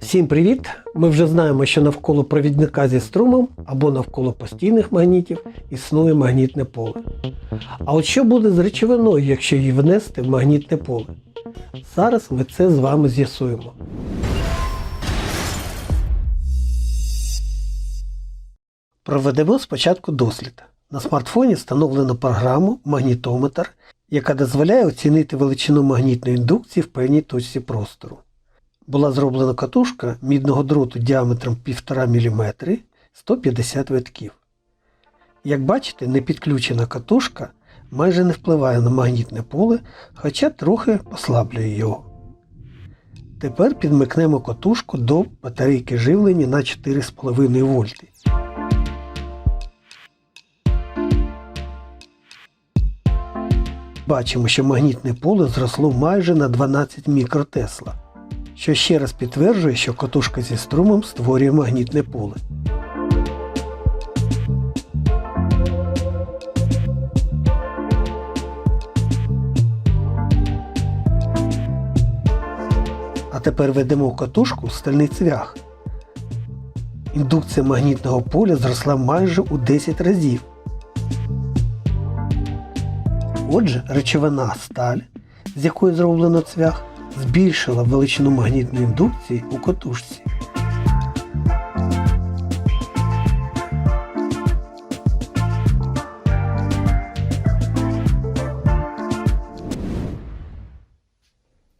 Всім привіт! Ми вже знаємо, що навколо провідника зі струмом або навколо постійних магнітів існує магнітне поле. А от що буде з речовиною, якщо її внести в магнітне поле? Зараз ми це з вами з'ясуємо. Проведемо спочатку дослід. На смартфоні встановлено програму Магнітометр, яка дозволяє оцінити величину магнітної індукції в певній точці простору. Була зроблена катушка мідного дроту діаметром 1,5 мм 150 витків. Як бачите, непідключена катушка майже не впливає на магнітне поле, хоча трохи послаблює його. Тепер підмикнемо катушку до батарейки живлення на 4,5 вольти. Бачимо, що магнітне поле зросло майже на 12 мікротесла, що ще раз підтверджує, що катушка зі струмом створює магнітне поле. А тепер ведемо катушку в стальний цвях. Індукція магнітного поля зросла майже у 10 разів. Отже, речовина сталь, з якої зроблено цвях, збільшила величину магнітної індукції у катушці.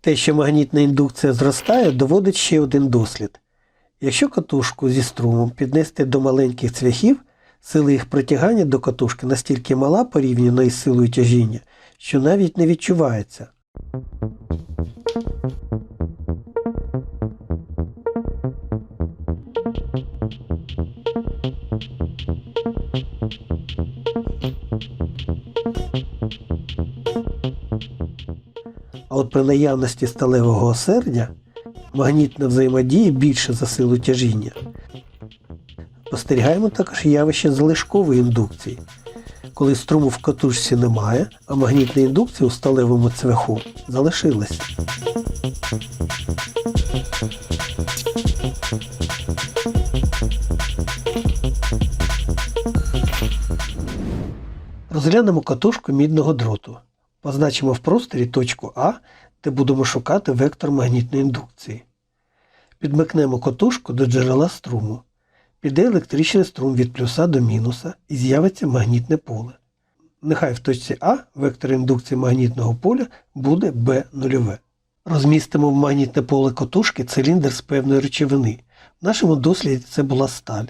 Те, що магнітна індукція зростає, доводить ще один дослід. Якщо катушку зі струмом піднести до маленьких цвяхів, сила їх притягання до катушки настільки мала порівняно із силою тяжіння, що навіть не відчувається. А от при наявності сталевого осердя магнітна взаємодія більше за силу тяжіння. Спостерігаємо також явище залишкової індукції, коли струму в катушці немає, а магнітна індукція у сталевому цвяху залишилася. Розглянемо катушку мідного дроту. Позначимо в просторі точку А, де будемо шукати вектор магнітної індукції. Підмикнемо катушку до джерела струму. Піде електричний струм від плюса до мінуса і з'явиться магнітне поле. Нехай в точці А вектор індукції магнітного поля буде B0. Розмістимо в магнітне поле катушки циліндр з певної речовини. В нашому досліді це була сталь.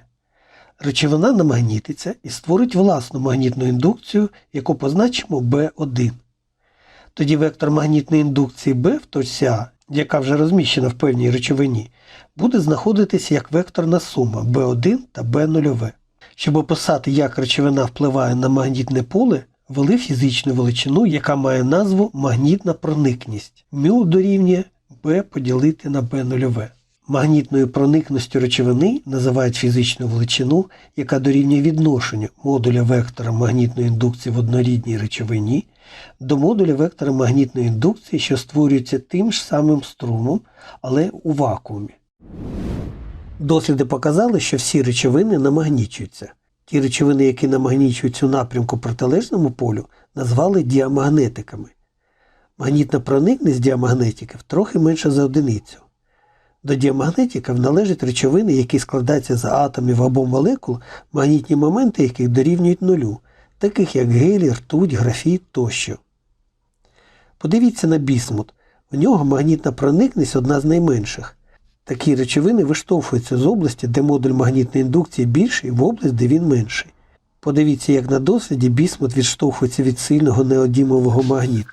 Речовина намагнітиться і створить власну магнітну індукцію, яку позначимо B1. Тоді вектор магнітної індукції B в точці А, яка вже розміщена в певній речовині, буде знаходитися як векторна сума B1 та B0. Щоб описати, як речовина впливає на магнітне поле, ввели фізичну величину, яка має назву магнітна проникність. Мю дорівнює B поділити на B0. Магнітною проникністю речовини називають фізичну величину, яка дорівнює відношенню модуля вектора магнітної індукції в однорідній речовині до модуля вектора магнітної індукції, що створюється тим ж самим струмом, але у вакуумі. Досліди показали, що всі речовини намагнічуються. Ті речовини, які намагнічуються у напрямку протилежному полю, назвали діамагнетиками. Магнітна проникність діамагнетиків трохи менша за одиницю. До діамагнетиків належать речовини, які складаються з атомів або молекул, магнітні моменти яких дорівнюють нулю, таких як гелій, ртуть, графіт тощо. Подивіться на бісмут. У нього магнітна проникність одна з найменших. Такі речовини виштовхуються з області, де модуль магнітної індукції більший, в область, де він менший. Подивіться, як на досвіді бісмут відштовхується від сильного неодімового магніту.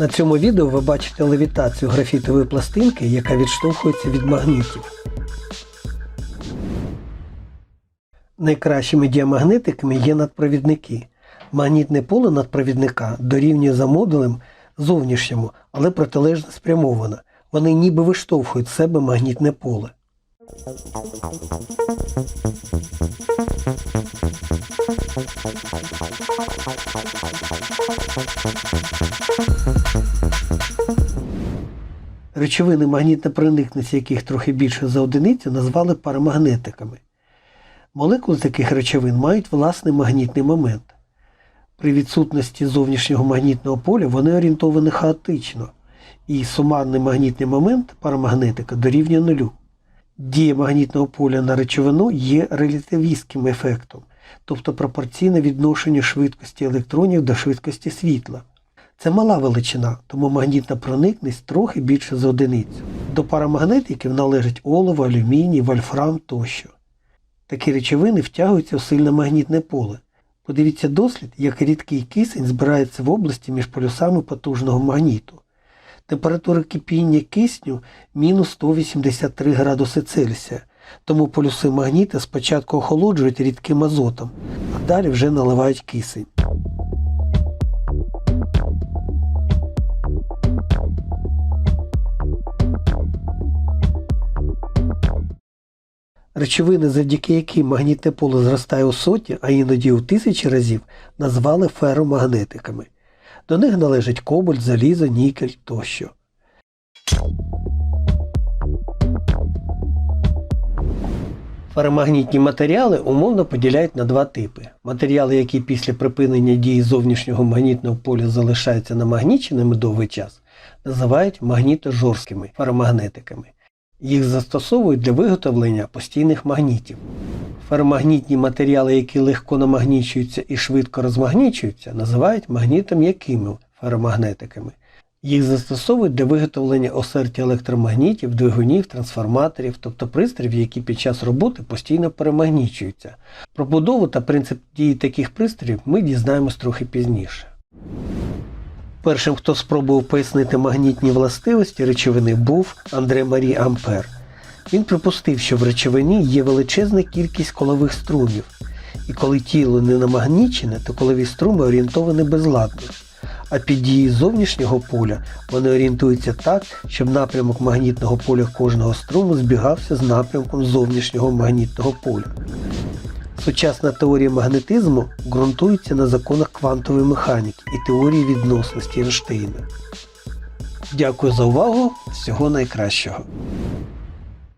На цьому відео ви бачите левітацію графітової пластинки, яка відштовхується від магнітів. Найкращими діамагнетиками є надпровідники. Магнітне поле надпровідника дорівнює за модулем зовнішньому, але протилежно спрямовано. Вони ніби виштовхують з себе магнітне поле. Речовини, магнітна проникність яких трохи більше за одиницю, назвали парамагнетиками. Молекули таких речовин мають власний магнітний момент. При відсутності зовнішнього магнітного поля вони орієнтовані хаотично, і сумарний магнітний момент парамагнетика дорівнює нулю. Дія магнітного поля на речовину є релятивістським ефектом, тобто пропорційна відношенню швидкості електронів до швидкості світла. Це мала величина, тому магнітна проникність трохи більше за одиницю. До парамагнетиків належать олово, алюміній, вольфрам тощо. Такі речовини втягуються в сильне магнітне поле. Подивіться дослід, як рідкий кисень збирається в області між полюсами потужного магніту. Температура кипіння кисню мінус 183 градуси Цельсія, тому полюси магніта спочатку охолоджують рідким азотом, а далі вже наливають кисень. Речовини, завдяки яким магнітне поле зростає у сотні, а іноді у тисячі разів, назвали феромагнетиками. До них належать кобальт, залізо, нікель тощо. Феромагнітні матеріали умовно поділяють на два типи: матеріали, які після припинення дії зовнішнього магнітного поля залишаються намагніченими довгий час, називають магнітожорсткими феромагнетиками. Їх застосовують для виготовлення постійних магнітів. Феромагнітні матеріали, які легко намагнічуються і швидко розмагнічуються, називають магнітом'якими феромагнетиками. Їх застосовують для виготовлення осердя електромагнітів, двигунів, трансформаторів, тобто пристроїв, які під час роботи постійно перемагнічуються. Про будову та принцип дії таких пристроїв ми дізнаємось трохи пізніше. Першим, хто спробував пояснити магнітні властивості речовини, був Андре Марі Ампер. Він припустив, що в речовині є величезна кількість колових струмів, і коли тіло не намагнічене, то колові струми орієнтовані безладно. А під дією зовнішнього поля вони орієнтуються так, щоб напрямок магнітного поля кожного струму збігався з напрямком зовнішнього магнітного поля. Сучасна теорія магнетизму ґрунтується на законах квантової механіки і теорії відносності Ейнштейна. Дякую за увагу. Всього найкращого.